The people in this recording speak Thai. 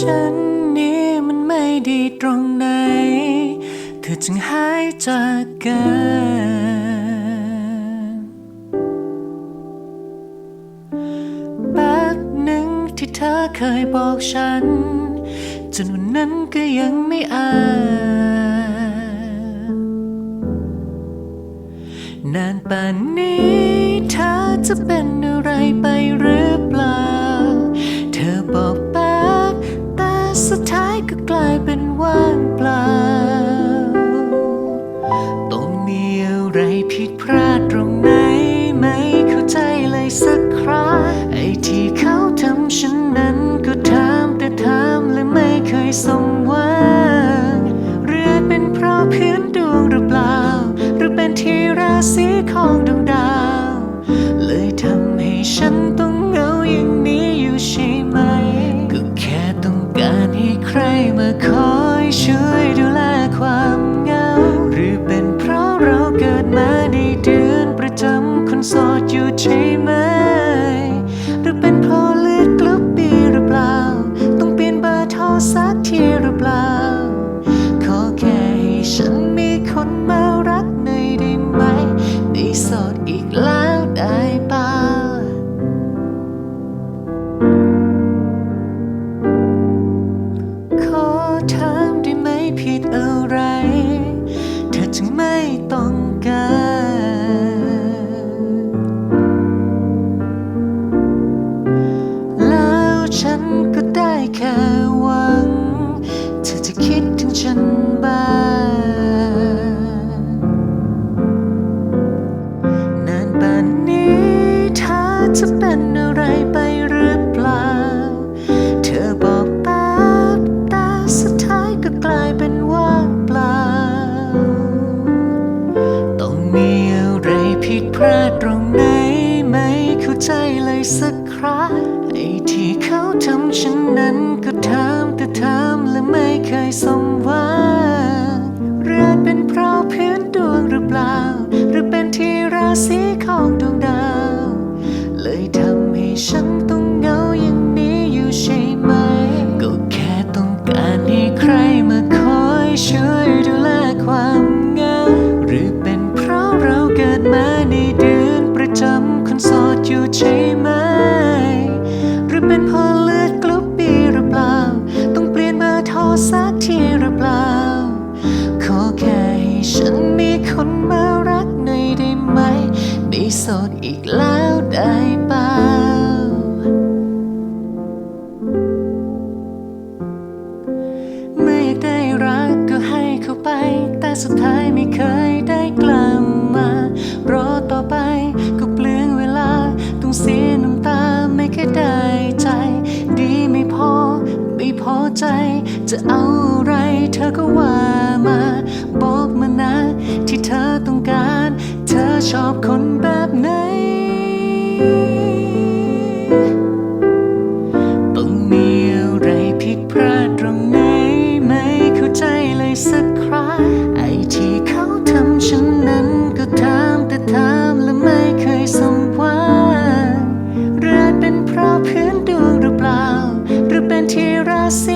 ฉันนี้มันไม่ดีตรงไหน เธอจึงหายจากกันแป๊บหนึ่งที่เธอเคยบอกฉัน จนวันนั้นก็ยังไม่อาจนานป่านนี้เธอจะเป็นอะไรไปหรือเปล่า เธอบอก ผิดพลาดตรงไหน ลยสักครั้งไอ้ที่เขาทำฉันนั้นก็ทำแต่ทำและไม่เคยสม ใช่ไหม หรือเป็นพอเลือดกรุ๊ปบีหรือเปล่า ต้องเปลี่ยนเบอร์โทรสักทีหรือเปล่า ขอแค่ให้ฉันมีคนมารักหน่อยได้ไหม ไม่โสดอีกแล้วได้เปล่าไม่อยากได้รักก็ให้เขาไป แต่สุดท้ายไม่เคย จะเอาอะไรเธอก็ว่ามา บอกมานะที่เธอต้องการ เธอชอบคนแบบไหน ต้องมีอะไรผิดพลาดตรงไหน ไม่เข้าใจเลยสักครั้งไอที่เขาทำฉันนั้นก็ทำแต่ทำและไม่เคยสมหวังเรือเป็นเพราะพื้นดวงหรือเปล่า หรือเป็นที่ราศี